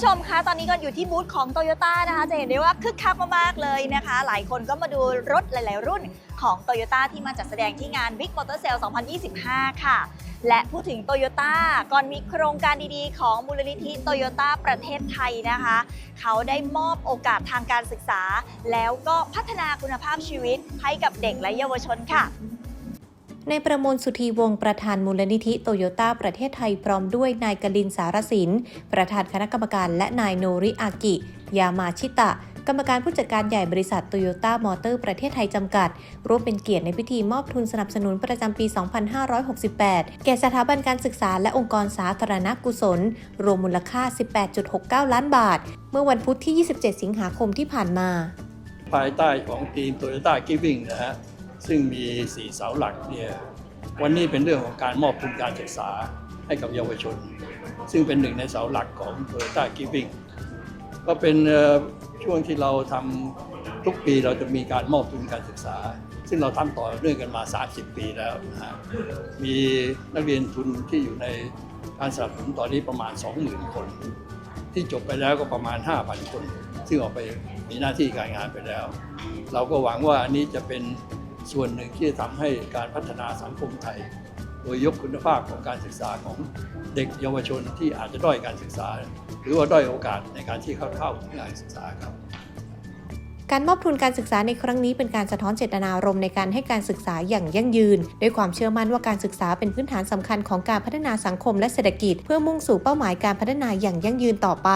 ผู้ชมคะ ตอนนี้ก็อยู่ที่บูธของโตโยต้านะคะ จะเห็นได้ว่าคึกคักมากๆเลยนะคะ หลายคนก็มาดูรถหลาย ๆ รุ่นของโตโยต้าที่มาจัดแสดงที่งาน Big Motor Sale 2025 ค่ะ และพูดถึงโตโยต้าก่อนมีโครงการดีๆ ของมูลนิธิโตโยต้าประเทศไทยนะคะ เขาได้มอบโอกาสทางการศึกษา แล้วก็พัฒนาคุณภาพชีวิตให้กับเด็กและเยาวชนค่ะ ในประมวลสุธีวงศ์ประธานมูลนิธิโตโยต้าประเทศไทยพร้อมด้วยนายกลินสารสิน ประธานคณะกรรมการและนายโนริอากิ ยามาชิตะ กรรมการผู้จัดการใหญ่บริษัทโตโยต้ามอเตอร์ประเทศไทยจำกัด ร่วมเป็นเกียรติในพิธีมอบทุนสนับสนุนประจำปี 2568 แก่สถาบันการศึกษาและองค์กรสาธารณกุศล รวมมูลค่า 18.69 ล้านบาท เมื่อวันพุธที่ 27 สิงหาคมที่ผ่านมา ภายใต้ของทีม Toyota Giving นะฮะ ซึ่งมี4เสาหลักเนี่ยวันนี้เป็นเรื่องของการมอบทุนการศึกษาให้กับเยาวชน ซึ่งเป็นหนึ่งในเสาหลักของ Toyota Giving ก็เป็นช่วงที่เราทำทุกปีเราจะมีการมอบทุนการศึกษา ซึ่งเราทำต่อเนื่องกันมา 30 ปีแล้วนะฮะมีนักเรียนทุนที่อยู่ในการสนับสนุนตอนนี้ประมาณ 20,000 คน ที่จบไปแล้วก็ประมาณ 5,000 คน ซึ่งออกไปมีหน้าที่การงานไปแล้ว เราก็หวังว่าอันนี้จะเป็น ส่วนหนึ่งที่จะทำให้การพัฒนาสังคมไทย โดยยกคุณภาพของการศึกษาของเด็กเยาวชนที่อาจจะด้อยการศึกษา หรือว่าด้อยโอกาสในการที่เข้าเข้าถึงการศึกษาครับการมอบทุนการศึกษาในครั้งนี้เป็นการสะท้อนเจตนารมณ์ในการให้การศึกษาอย่างยั่งยืน ด้วยความเชื่อมั่นว่าการศึกษาเป็นพื้นฐานสำคัญของการพัฒนาสังคมและเศรษฐกิจ เพื่อมุ่งสู่เป้าหมายการพัฒนาอย่างยั่งยืนต่อไป